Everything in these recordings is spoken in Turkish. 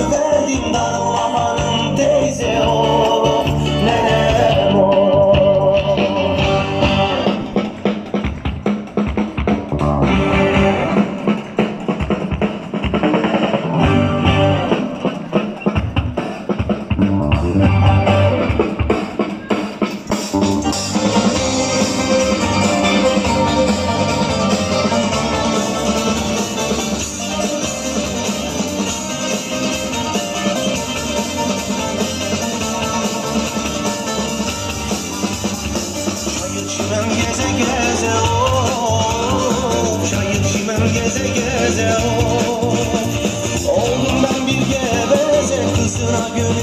Hakkı verdim darılmamanın teyze ol Nenem ol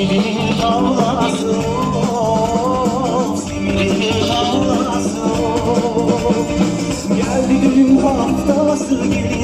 Simirin kavlası Simirin kavlası Geldi düğün haftası gelin